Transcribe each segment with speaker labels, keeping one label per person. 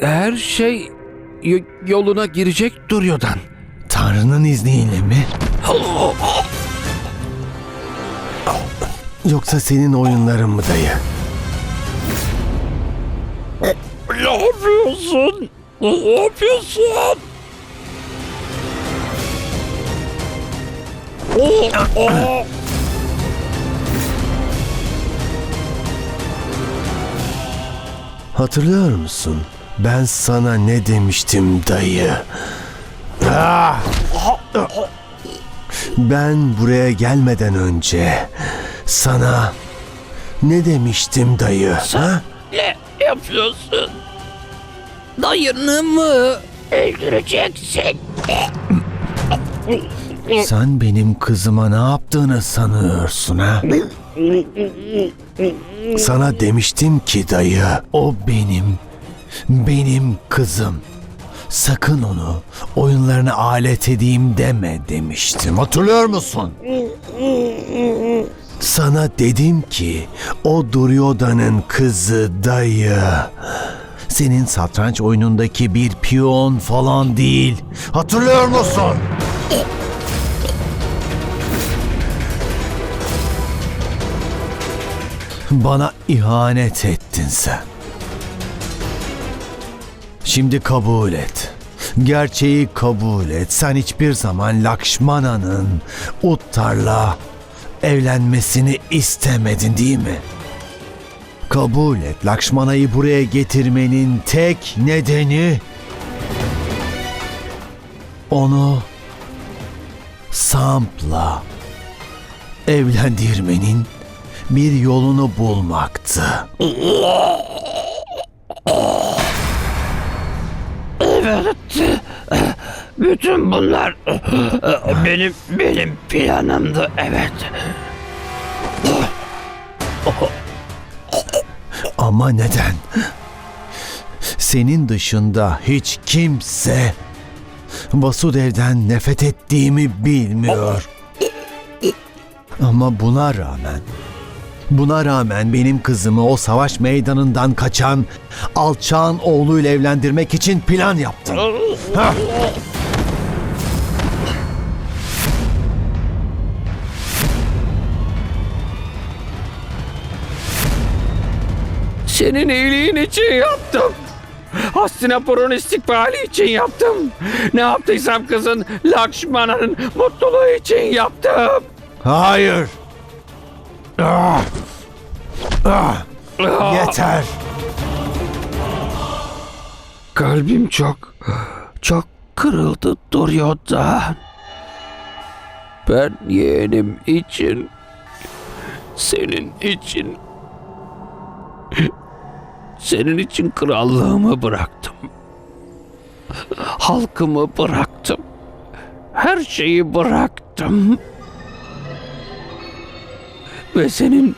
Speaker 1: her şey y- yoluna girecek duruyordan.
Speaker 2: Tanrı'nın izniyle mi? Yoksa senin oyunların mı dayı?
Speaker 1: Ne yapıyorsun? Ne yapıyorsun?
Speaker 2: Hatırlıyor musun? Ben sana ne demiştim dayı? Ah! Ben buraya gelmeden önce sana ne demiştim dayı? Ha?
Speaker 1: Ne yapıyorsun? Dayını mı öldüreceksin?
Speaker 2: Sen benim kızıma ne yaptığını sanıyorsun ha? Sana demiştim ki dayı, o benim, benim kızım. Sakın onu oyunlarına alet edeyim deme demiştim. Hatırlıyor musun? Sana dedim ki o Duryodhan'ın kızı dayı. Senin satranç oyunundaki bir piyon falan değil. Hatırlıyor musun? Bana ihanet ettin sen. Şimdi kabul et. Gerçeği kabul et. Sen hiçbir zaman Lakşmana'nın Uttar'la evlenmesini istemedin değil mi? Kabul et. Lakşmana'yı buraya getirmenin tek nedeni onu Samp'la evlendirmenin bir yolunu bulmaktı.
Speaker 1: Bütün bunlar benim benim planımdı evet.
Speaker 2: Ama neden? Senin dışında hiç kimse Vasudev'den nefret ettiğimi bilmiyor. Ama buna rağmen Buna rağmen benim kızımı o savaş meydanından kaçan alçağın oğluyla evlendirmek için plan yaptın. Hah!
Speaker 1: Senin iyiliğin için yaptım. Hastinapur'un istikbali için yaptım. Ne yaptıysam kızın Lakşmana'nın mutluluğu için yaptım.
Speaker 2: Hayır. Yeter.
Speaker 1: Kalbim çok, çok kırıldı Duryodhan. Ben yeğenim için, senin için, senin için krallığımı bıraktım. Halkımı bıraktım. Her şeyi bıraktım. Ve senin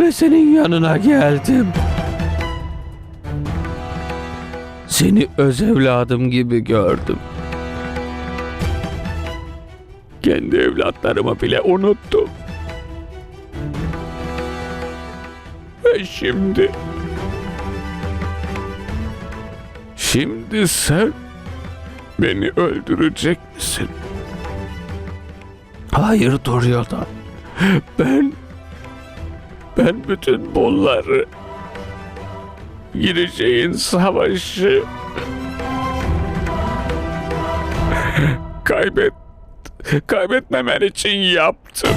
Speaker 1: ve senin yanına geldim. Seni öz evladım gibi gördüm. Kendi evlatlarımı bile unuttum. Ve şimdi... Şimdi sen beni öldürecek? Hayır Duryodhan. Ben... Ben bütün bunları gireceğin savaşı kaybet kaybetmemen için yaptım.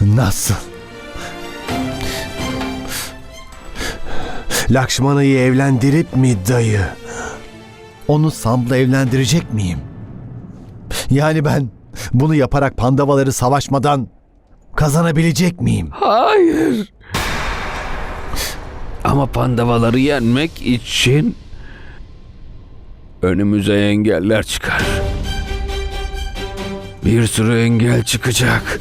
Speaker 2: Nasıl? Lakşmana'yı evlendirip mi dayı? Onu Sam'la evlendirecek miyim? Yani ben bunu yaparak Pandavaları savaşmadan kazanabilecek miyim?
Speaker 1: Hayır. Ama pandavaları yenmek için önümüze engeller çıkar. Bir sürü engel çıkacak.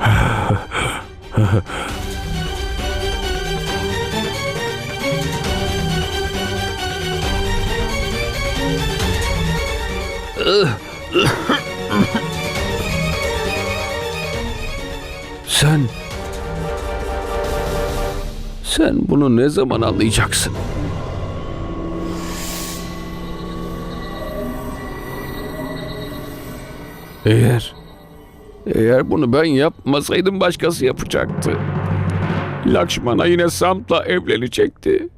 Speaker 1: Sen... Sen bunu ne zaman anlayacaksın? Eğer... Eğer bunu ben yapmasaydım başkası yapacaktı. Lakşmana yine Samp'la evlenecekti.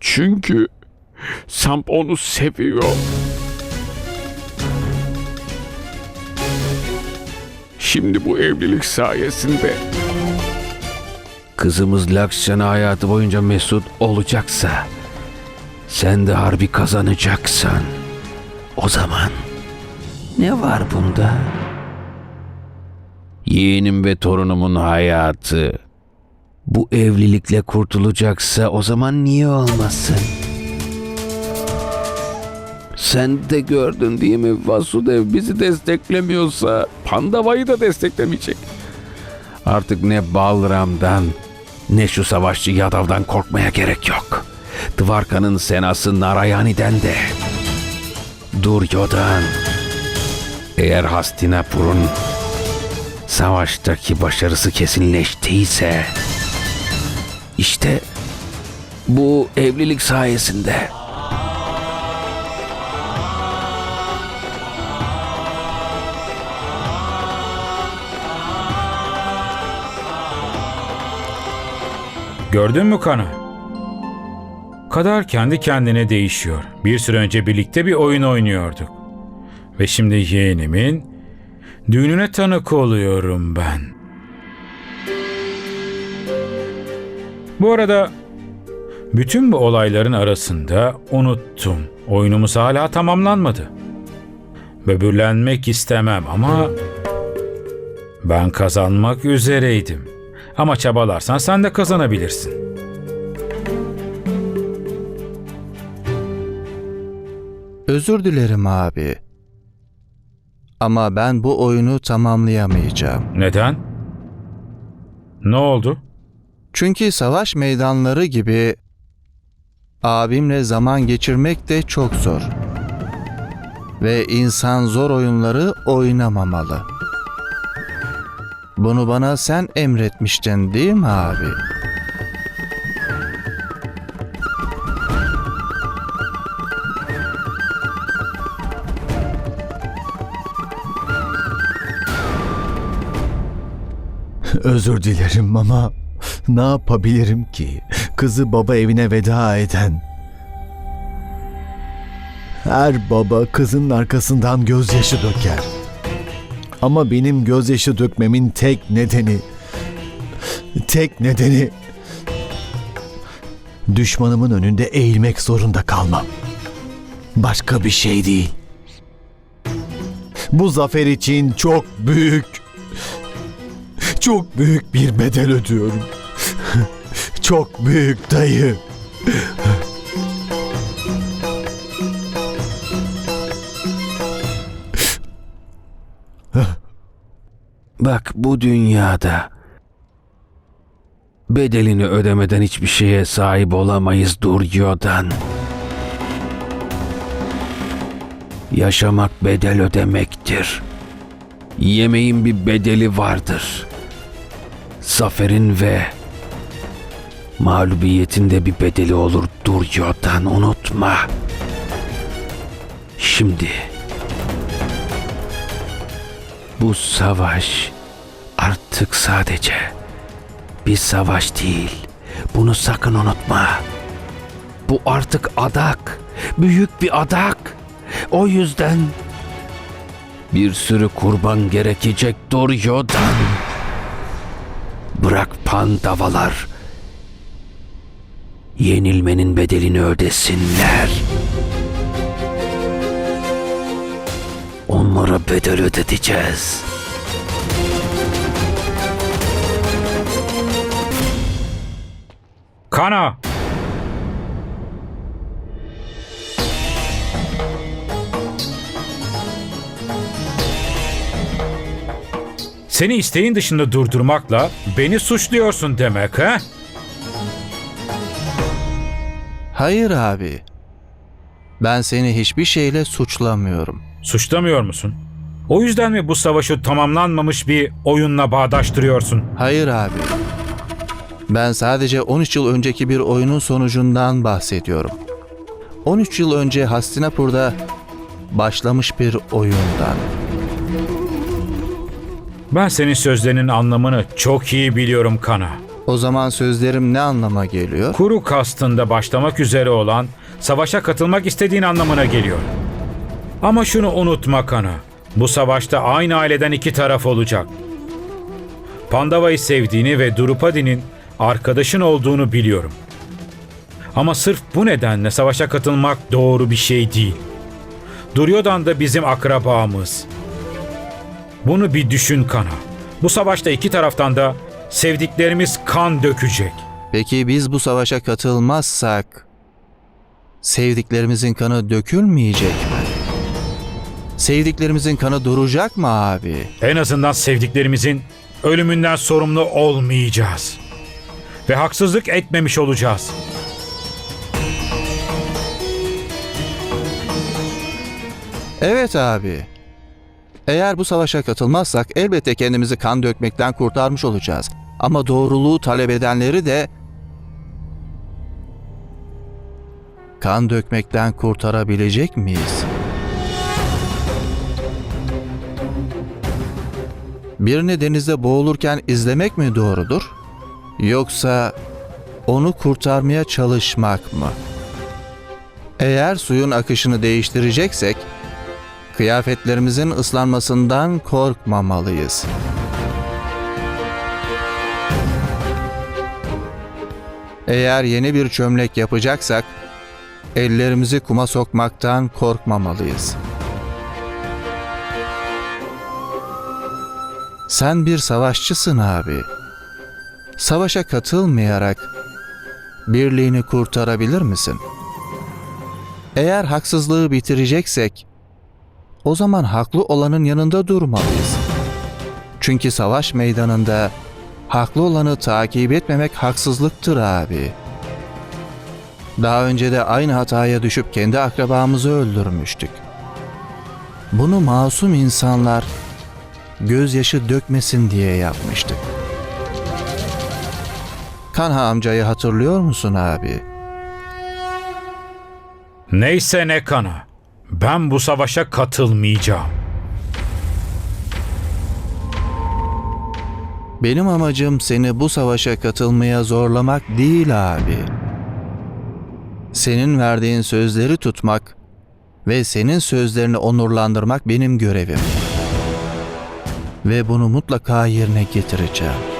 Speaker 1: Çünkü Samp onu seviyor. Şimdi bu evlilik sayesinde kızımız Lakşana hayatı boyunca mesut olacaksa sen de harbi kazanacaksan o zaman ne var bunda? Yeğenim ve torunumun hayatı bu evlilikle kurtulacaksa o zaman niye olmasın? Sen de gördün değil mi Vasudev bizi desteklemiyorsa Pandava'yı da desteklemeyecek. Artık ne Balram'dan ne şu savaşçı Yadav'dan korkmaya gerek yok. Dvarka'nın senası Narayani'den de. Duryodhan. Eğer Hastinapur'un savaştaki başarısı kesinleştiyse işte bu evlilik sayesinde
Speaker 3: Gördün mü Kana? Kader kendi kendine değişiyor. Bir süre önce birlikte bir oyun oynuyorduk. Ve şimdi yeğenimin düğününe tanık oluyorum ben. Bu arada bütün bu olayların arasında unuttum. Oyunumuz hala tamamlanmadı. Böbürlenmek istemem ama ben kazanmak üzereydim. Ama çabalarsan sen de kazanabilirsin.
Speaker 4: Özür dilerim abi. Ama ben bu oyunu tamamlayamayacağım.
Speaker 3: Neden? Ne oldu?
Speaker 4: Çünkü savaş meydanları gibi abimle zaman geçirmek de çok zor. Ve insan zor oyunları oynamamalı. Bunu bana sen emretmiştin değil mi abi?
Speaker 2: Özür dilerim ama ne yapabilirim ki? Kızı baba evine veda eden. Her baba kızının arkasından gözyaşı döker. Ama benim gözyaşı dökmemin tek nedeni tek nedeni düşmanımın önünde eğilmek zorunda kalmam. Başka bir şey değil. Bu zafer için çok büyük çok büyük bir bedel ödüyorum. Çok büyük dayı.
Speaker 1: Bak bu dünyada bedelini ödemeden hiçbir şeye sahip olamayız Duryodhan. Yaşamak bedel ödemektir. Yemeğin bir bedeli vardır. Zaferin ve mağlubiyetin de bir bedeli olur Duryodhan unutma. Şimdi bu savaş artık sadece bir savaş değil. Bunu sakın unutma. Bu artık adak. Büyük bir adak. O yüzden bir sürü kurban gerekecek Duryodhan. Bırak pandavalar. Yenilmenin bedelini ödesinler. Onlara bedel ödeteceğiz.
Speaker 3: Kana! Seni isteğin dışında durdurmakla beni suçluyorsun demek ha?
Speaker 4: Hayır abi. Ben seni hiçbir şeyle suçlamıyorum.
Speaker 3: Suçlamıyor musun? O yüzden mi bu savaşı tamamlanmamış bir oyunla bağdaştırıyorsun?
Speaker 4: Hayır abi. Ben sadece 13 yıl önceki bir oyunun sonucundan bahsediyorum. 13 yıl önce Hastinapur'da başlamış bir oyundan.
Speaker 3: Ben senin sözlerinin anlamını çok iyi biliyorum Kana.
Speaker 4: O zaman sözlerim ne anlama geliyor?
Speaker 3: Kuru kastında başlamak üzere olan savaşa katılmak istediğin anlamına geliyor. Ama şunu unutma Kana. Bu savaşta aynı aileden iki taraf olacak. Pandava'yı sevdiğini ve Drupadi'nin arkadaşın olduğunu biliyorum. Ama sırf bu nedenle savaşa katılmak doğru bir şey değil. Duryodhan da bizim akrabamız. Bunu bir düşün Kana. Bu savaşta iki taraftan da sevdiklerimiz kan dökecek.
Speaker 4: Peki biz bu savaşa katılmazsak sevdiklerimizin kanı dökülmeyecek mi? Sevdiklerimizin kanı duracak mı abi?
Speaker 3: En azından sevdiklerimizin ölümünden sorumlu olmayacağız. Ve haksızlık etmemiş olacağız.
Speaker 4: Evet abi. Eğer bu savaşa katılmazsak elbette kendimizi kan dökmekten kurtarmış olacağız. Ama doğruluğu talep edenleri de kan dökmekten kurtarabilecek miyiz? Birini denizde boğulurken izlemek mi doğrudur? Yoksa onu kurtarmaya çalışmak mı? Eğer suyun akışını değiştireceksek kıyafetlerimizin ıslanmasından korkmamalıyız. Eğer yeni bir çömlek yapacaksak ellerimizi kuma sokmaktan korkmamalıyız. Sen bir savaşçısın abi. Savaşa katılmayarak birliğini kurtarabilir misin? Eğer haksızlığı bitireceksek o zaman haklı olanın yanında durmalıyız. Çünkü savaş meydanında haklı olanı takip etmemek haksızlıktır abi. Daha önce de aynı hataya düşüp kendi akrabamızı öldürmüştük. Bunu masum insanlar gözyaşı dökmesin diye yapmıştık. Kanha amcayı hatırlıyor musun abi?
Speaker 3: Neyse ne kana. Ben bu savaşa katılmayacağım.
Speaker 4: Benim amacım seni bu savaşa katılmaya zorlamak değil abi. Senin verdiğin sözleri tutmak ve senin sözlerini onurlandırmak benim görevim. Ve bunu mutlaka yerine getireceğim.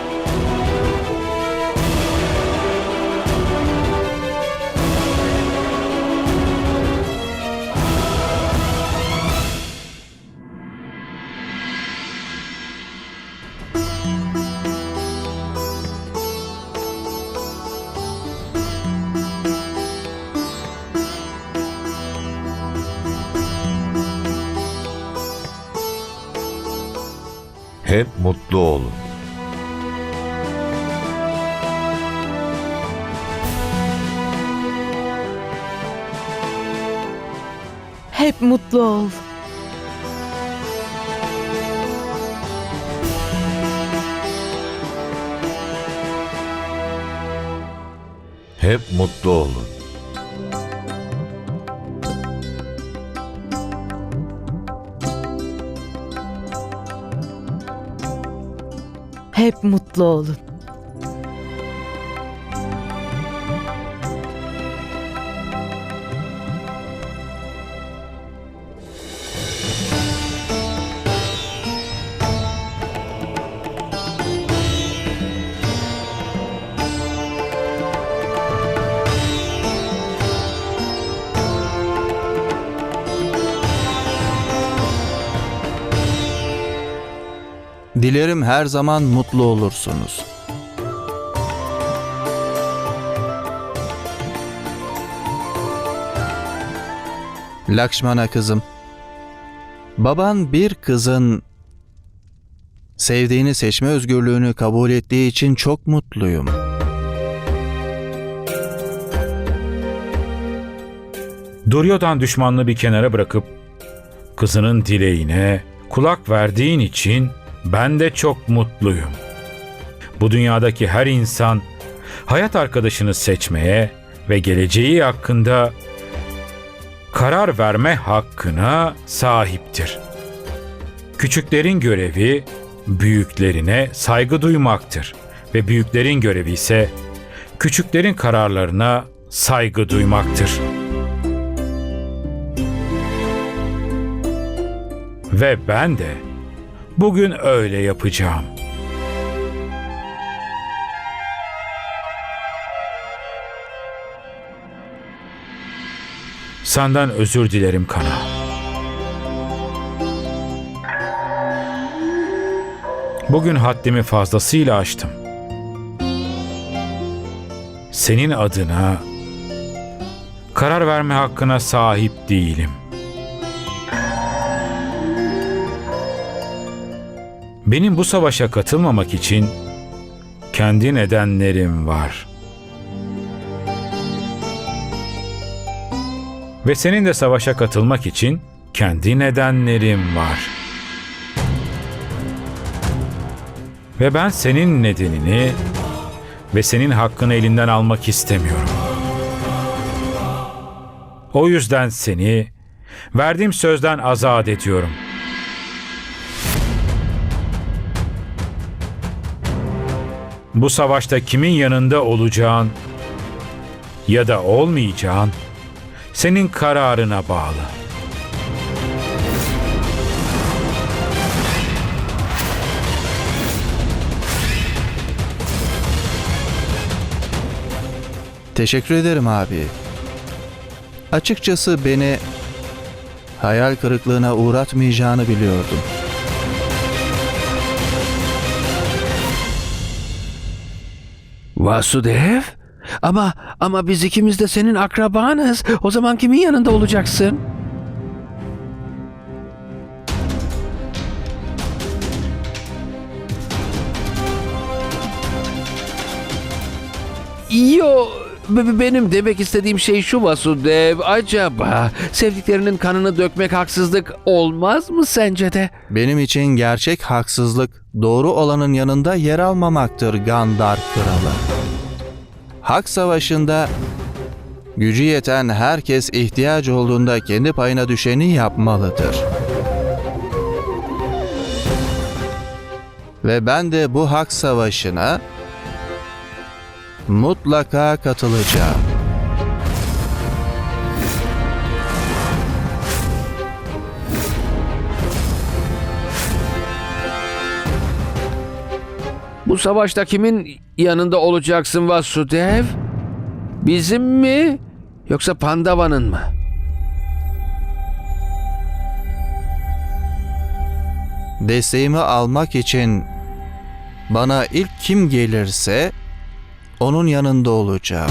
Speaker 5: Hep mutlu olun.
Speaker 6: Hep mutlu ol.
Speaker 5: Hep mutlu olun.
Speaker 6: Hep mutlu olun.
Speaker 4: Dilerim her zaman mutlu olursunuz. Lakşmana kızım. Baban bir kızın sevdiğini seçme özgürlüğünü kabul ettiği için çok mutluyum.
Speaker 3: Duryodhan düşmanlığı bir kenara bırakıp Kızının dileğine kulak verdiğin için ben de çok mutluyum. Bu dünyadaki her insan hayat arkadaşını seçmeye ve geleceği hakkında karar verme hakkına sahiptir. Küçüklerin görevi büyüklerine saygı duymaktır ve büyüklerin görevi ise küçüklerin kararlarına saygı duymaktır. Ve ben de bugün öyle yapacağım. Senden özür dilerim Kana. Bugün haddimi fazlasıyla aştım. Senin adına karar verme hakkına sahip değilim. Benim bu savaşa katılmamak için kendi nedenlerim var. Ve senin de savaşa katılmak için kendi nedenlerim var. Ve ben senin nedenini ve senin hakkını elinden almak istemiyorum. O yüzden seni verdiğim sözden azat ediyorum. Bu savaşta kimin yanında olacağın ya da olmayacağın senin kararına bağlı.
Speaker 4: Teşekkür ederim abi. Açıkçası beni hayal kırıklığına uğratmayacağını biliyordum.
Speaker 1: Vasudev? Ama ama biz ikimiz de senin akrabanız. O zaman kimin yanında olacaksın? Yo, be- be- benim demek istediğim şey şu Vasudev. Acaba sevdiklerinin kanını dökmek haksızlık olmaz mı sence de?
Speaker 4: Benim için gerçek haksızlık doğru olanın yanında yer almamaktır Gandar kralı. Hak savaşında gücü yeten herkes ihtiyacı olduğunda kendi payına düşeni yapmalıdır. Ve ben de bu hak savaşına mutlaka katılacağım.
Speaker 1: Bu savaşta kimin yanında olacaksın Vasudev? Bizim mi? Yoksa Pandava'nın mı?
Speaker 4: Desteğimi almak için bana ilk kim gelirse onun yanında olacağım.